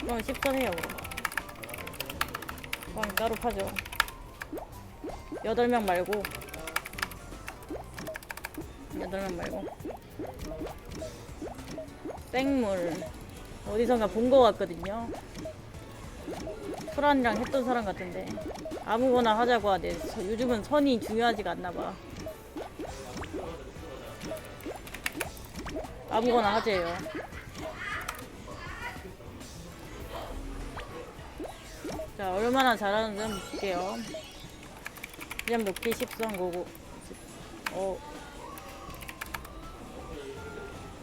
그럼 10선 해요 그럼. 그럼 따로 파죠. 8명 말고. 8명 말고. 땡물. 어디선가 본 거 같거든요. 소란이랑 했던 사람 같은데. 아무거나 하자고 서- 요즘은 선이 중요하지가 않나 봐. 아무거나 하재요 얼마나 잘하는지 한번 볼게요 그냥 높기 10선 고고 어.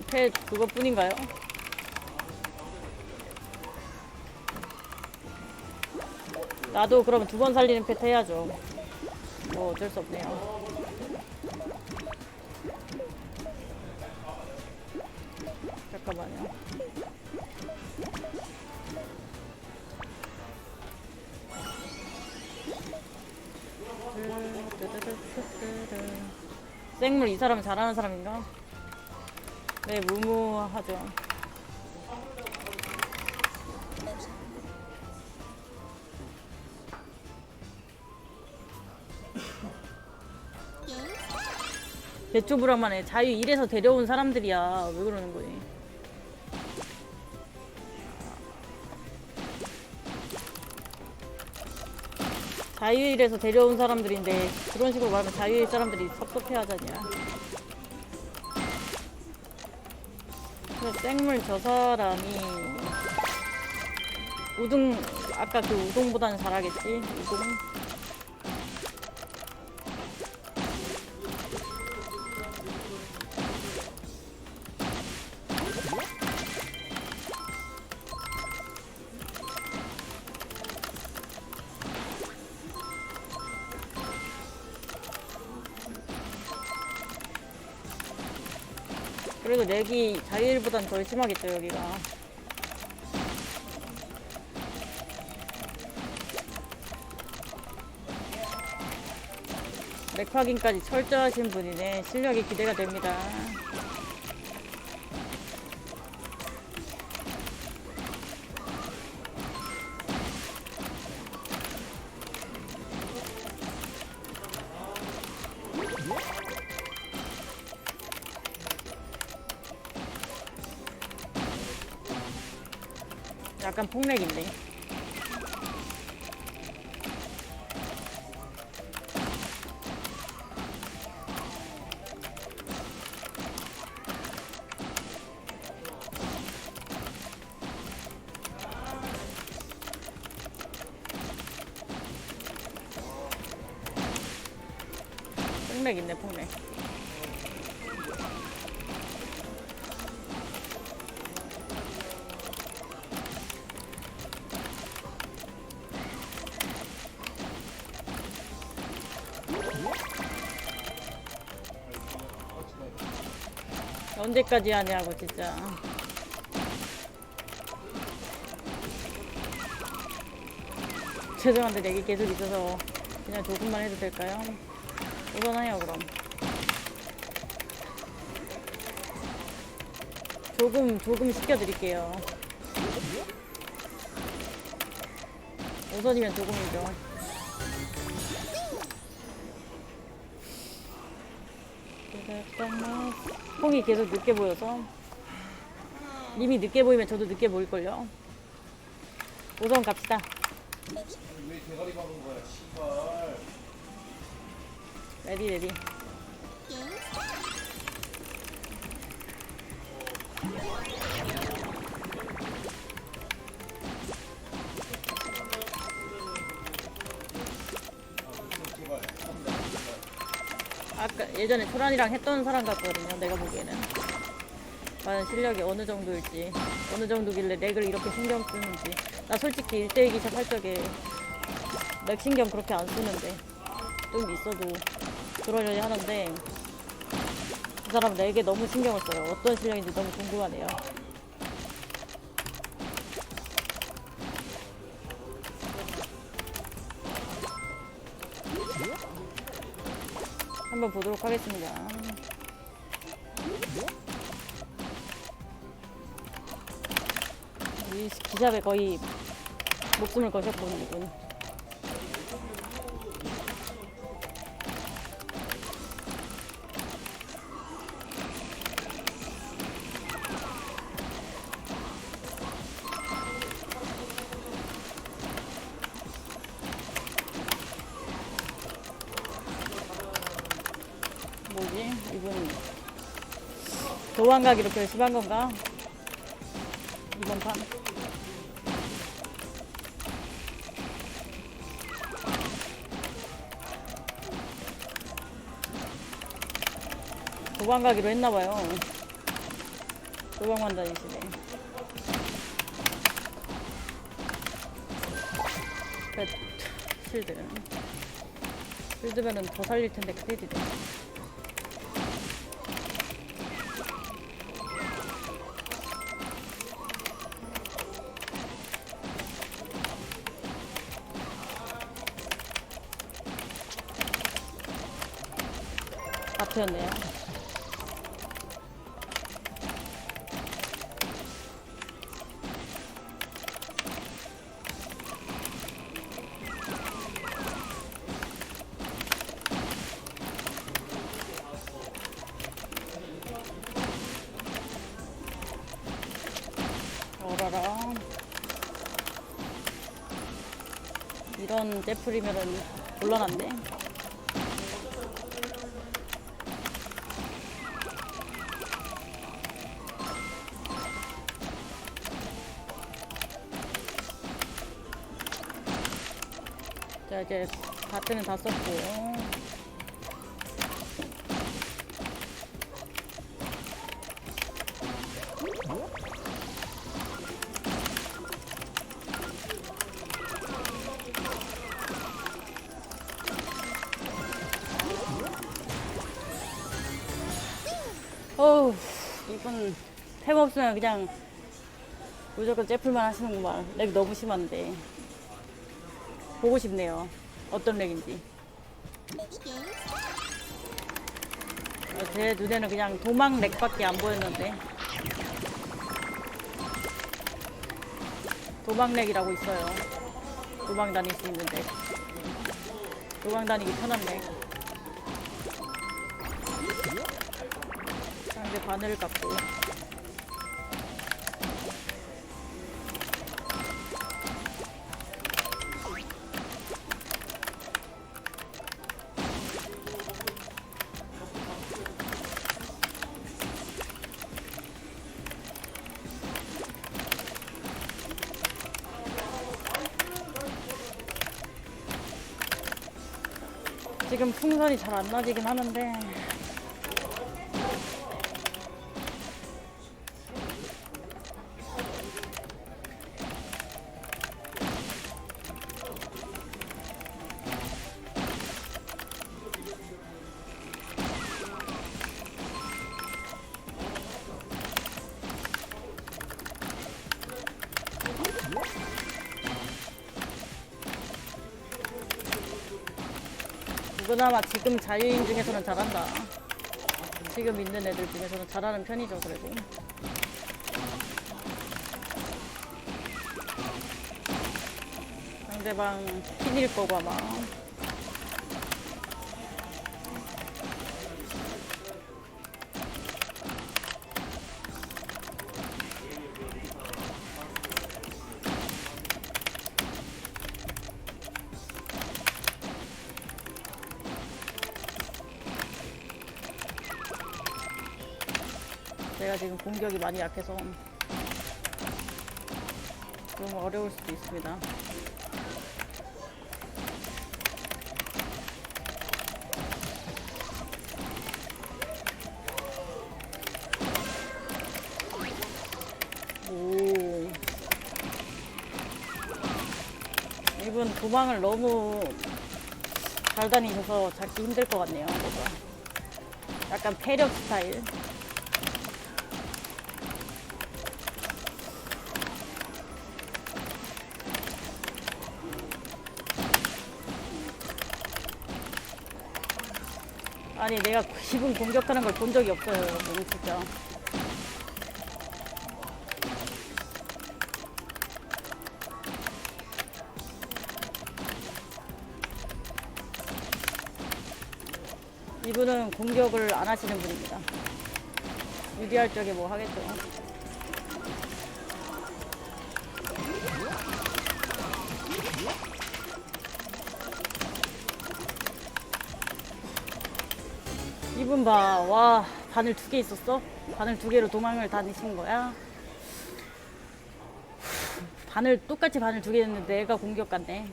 패 그것뿐인가요? 나도 그러면 두 번 살리는 펫 해야죠. 뭐 어쩔 수 없네요. 잠깐만요. 생물 이 사람 잘하는 사람인가? 네, 무무하죠. 개쭈부랑만 해. 자유 일에서 데려온 사람들이야. 왜 그러는 거니? 자유일에서 데려온 사람들인데 그런 식으로 말하면 자유일 사람들이 섭섭해 하잖냐. 그래서 생물 저 사람이 우등 아까 그 우동보다는 잘하겠지 우동 렉이 자유일보단 덜 심하겠죠 여기가. 렉 확인까지 철저하신 분이네. 실력이 기대가 됩니다 폭렉인데. 폭렉 있네 폭렉 언제까지 하냐고 진짜. 죄송한데 내게 계속 있어서 그냥 조금만 해도 될까요? 우선해요 그럼. 조금 조금 시켜드릴게요. 우선이면 조금이죠 콩이 계속 늦게 보여서. 이미 늦게 보이면 저도 늦게 보일걸요. 우선 갑시다. 레디 레디 아까 예전에 소란이랑 했던 사람 같거든요 내가 보기에는. 과연 실력이 어느 정도일지 어느 정도길래 렉을 이렇게 신경 쓰는지. 나 솔직히 1대1 기샷 할 적에 렉 신경 그렇게 안 쓰는데 좀 있어도 그러려니 하는데 그 사람 내게 너무 신경을 써요. 어떤 실력인지 너무 궁금하네요 한번 보도록 하겠습니다. 이 기잡에 거의 목숨을 거셨군 이 도망가기 이렇게 심한 건가? 이번 판? 도망가기로 했나봐요. 도망만 다니시네. 배, 실드. 실드면은 더 살릴 텐데 크레디트. 앞이 이런 떼풀이면은 곤란한데. 자 이제 바트는 다 썼고 템 없으면 그냥 무조건 째풀만 하시는구만 렉 너무 심한데 보고 싶네요. 어떤 렉인지. 어, 제 눈에는 그냥 도망 렉밖에 안 보였는데. 도망 렉이라고 있어요. 도망 다닐 수 있는 데. 도망 다니기 편한 렉. 상대 바늘을 깎고. 지금 풍선이 잘 안 나지긴 하는데 누구나마 지금 자유인 중에서는 잘한다. 지금 있는 애들 중에서는 잘하는 편이죠, 그래도. 상대방 핀일 거고 아마. 공격이 많이 약해서 좀 어려울 수도 있습니다. 오. 이분 도망을 너무 잘 다니셔서 잡기 힘들 것 같네요. 약간 패력 스타일. 아니 내가 지금 공격하는 걸 본 적이 없어요 여러분. 진짜. 이분은 공격을 안 하시는 분입니다. 유리할 적에 뭐 하겠죠? 봐, 와, 바늘 두 개 있었어? 바늘 두 개로 도망을 다니신 거야? 바늘, 똑같이 바늘 두 개 있는데 내가 공격 갔네.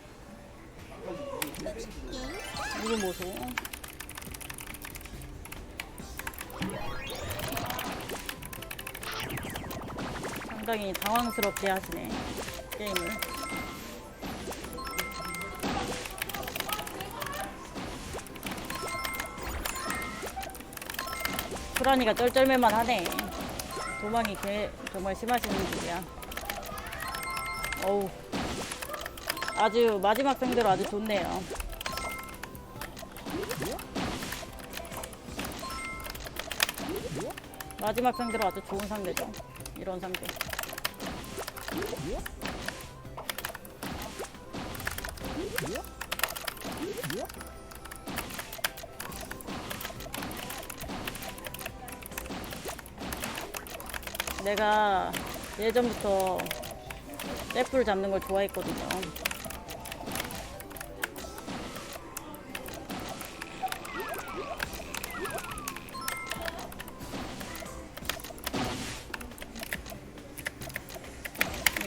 이분 보소. 상당히 당황스럽게 하시네, 게임을. 프라니가 쩔쩔매만 하네. 도망이 개, 정말 심하시는 분이야. 어우. 아주 마지막 상대로 아주 좋네요. 마지막 상대로 아주 좋은 상대죠. 이런 상대. 내가 예전부터 떼풀 잡는 걸 좋아했거든요.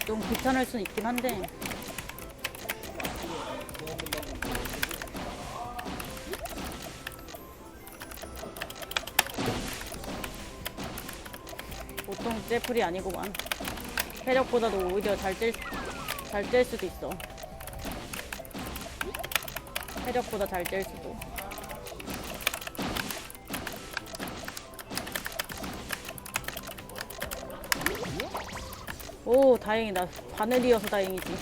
좀 귀찮을 수는 있긴 한데 떼풀이 아니고만. 체력보다도 오히려 잘뗄잘뗄 수도 있어. 체력보다 잘뗄 수도. 오 다행이다. 바늘이어서 다행이지.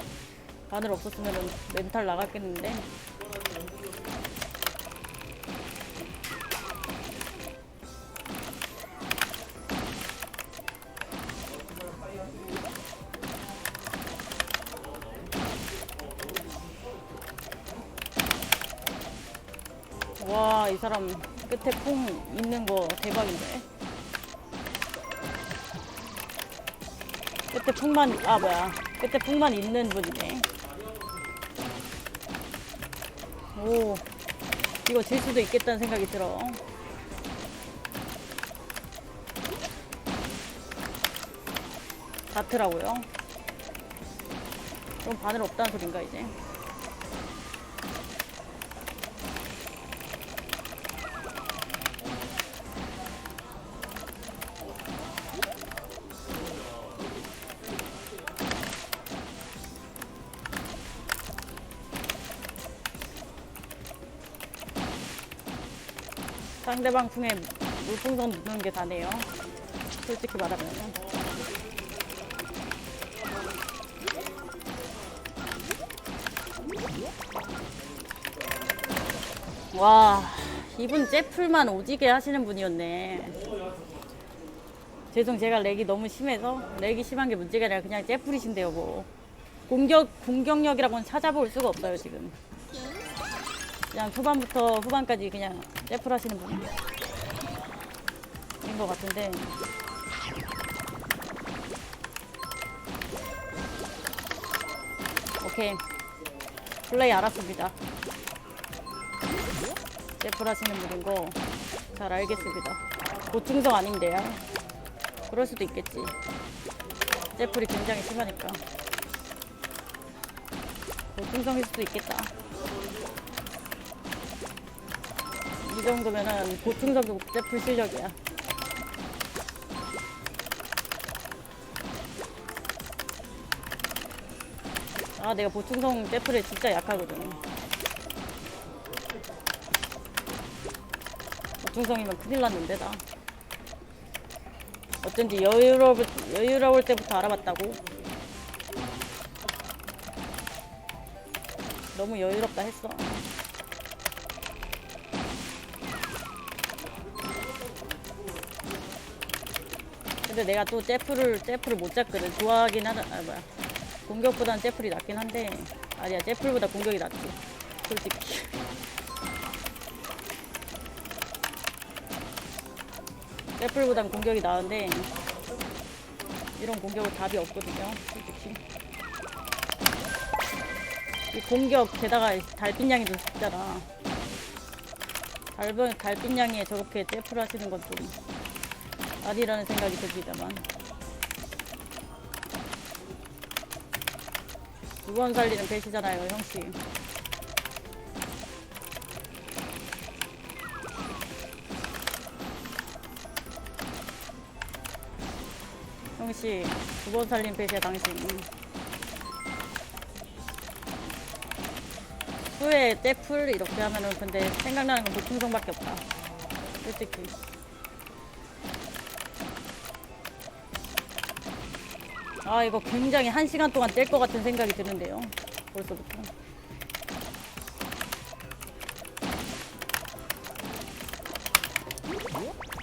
바늘 없었으면 멘탈 나갔겠는데 사람 끝에 콩 있는 거 대박인데? 끝에 풍만 아 뭐야. 끝에 풍만 있는 분이네. 오 이거 질 수도 있겠다는 생각이 들어. 다트라고요. 그럼 바늘 없다는 소린가 이제 상대방 품에 물풍선 넣는 게 다네요. 솔직히 말하면. 와, 이분 째풀만 오지게 하시는 분이었네. 죄송, 제가 렉이 너무 심해서 렉이 심한 게 문제가 아니라 그냥 째풀이신데요, 뭐. 공격, 공격력이라고는 찾아볼 수가 없어요, 지금. 그냥 초반부터 후반까지 그냥 째풀 하시는 분인 것 같은데. 오케이. 플레이 알았습니다. 째풀 하시는 분인 거 잘 알겠습니다. 보충성 아닌데요. 그럴 수도 있겠지. 째풀이 굉장히 심하니까. 보충성일 수도 있겠다 이 정도면은 보충적인 제풀 실력이야. 아, 내가 보충성 제풀에 진짜 약하거든. 보충성이면 큰일 났는데, 나. 어쩐지 여유로울, 여유로울 때부터 알아봤다고. 너무 여유롭다 했어. 근데 내가 또 제프를 제프를 못 잡거든. 좋아하긴 하다. 아 뭐야. 공격보단 제프이 낫긴 한데 아니야 제프보다 공격이 낫지. 솔직히. 애플보단 공격이 나은데 이런 공격은 답이 없거든요. 솔직히. 이 공격 게다가 달빛냥이도 죽잖아. 달빛, 달빛냥이에 저렇게 떼풀 하시는 건 좀 아니라는 생각이 듭니다만. 두 번 살리는 배시잖아요, 형씨. 형씨, 두 번 살린 배시야, 당신. 후에 떼풀 이렇게 하면은 근데 생각나는 건 보충성밖에 없다. 솔직히. 아 이거 굉장히 한 시간 동안 뗄 것 같은 생각이 드는데요. 벌써부터.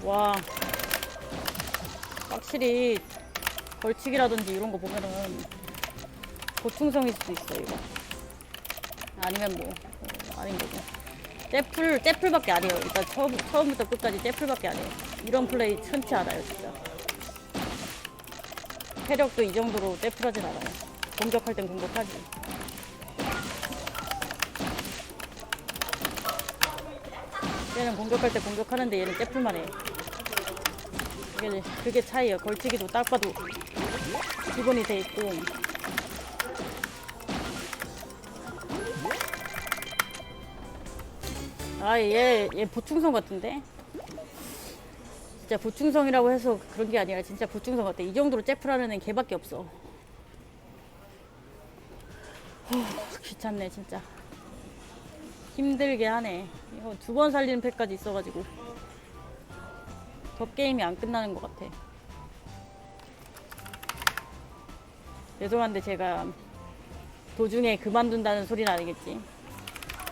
와. 확실히 벌칙이라든지 이런 거 보면은 보충성일 수도 있어 이거. 아니면 뭐 어, 아닌 거고. 떼풀 떼풀밖에 안 해요. 일단 처음 처음부터 끝까지 떼풀밖에 안 해요. 이런 플레이 흔치 않아요 진짜. 체력도 이 정도로 떼풀하진 않아요. 공격할 땐 공격하지. 얘는 공격할 때 공격하는데 얘는 떼풀만 해. 그게, 그게 차이예요. 걸치기도 딱 봐도 기본이 돼 있고. 아, 얘, 얘 보충성 같은데? 진짜 보충성이라고 해서 그런 게 아니라 진짜 보충성 같아. 이 정도로 째풀하는 애는 걔밖에 없어. 후, 귀찮네, 진짜. 힘들게 하네. 이거 두 번 살리는 팩까지 있어가지고. 더 게임이 안 끝나는 것 같아. 죄송한데 제가 도중에 그만둔다는 소리는 아니겠지.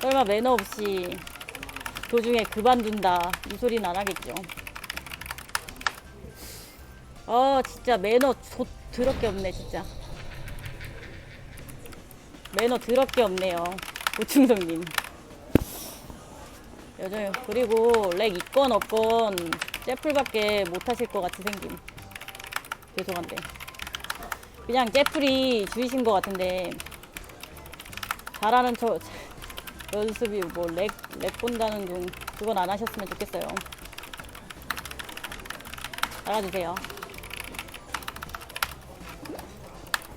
설마 매너 없이 도중에 그만둔다 이 소리는 안 하겠죠. 어 진짜 매너 조, 더럽게 없네 진짜. 매너 더럽게 없네요. 오충성님. 여전히 그리고 렉 있건 없건 째풀밖에 못 하실 것 같이 생김. 죄송한데. 그냥 째풀이 주이신 것 같은데 잘하는 저 연습이 뭐 렉 렉 본다는 둥 그건 안 하셨으면 좋겠어요. 나가주세요.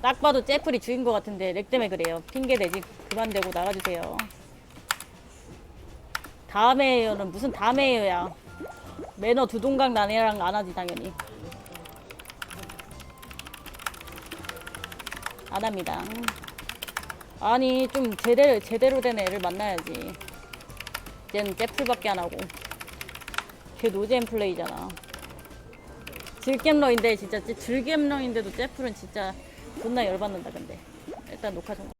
딱 봐도 째풀이 주인 것 같은데 렉 때문에 그래요. 핑계 대지 그만 대고 나가주세요. 다음에요는 무슨 다음에요야. 매너 두 동강 나네랑 안 하지 당연히. 안 합니다. 아니 좀 제대로 제대로 된 애를 만나야지. 쟤는 째풀밖에 안 하고. 걔 노잼 플레이잖아. 즐겜러인데 진짜 즐겜러인데도 째풀은 진짜 존나 열받는다 근데. 일단 녹화 좀.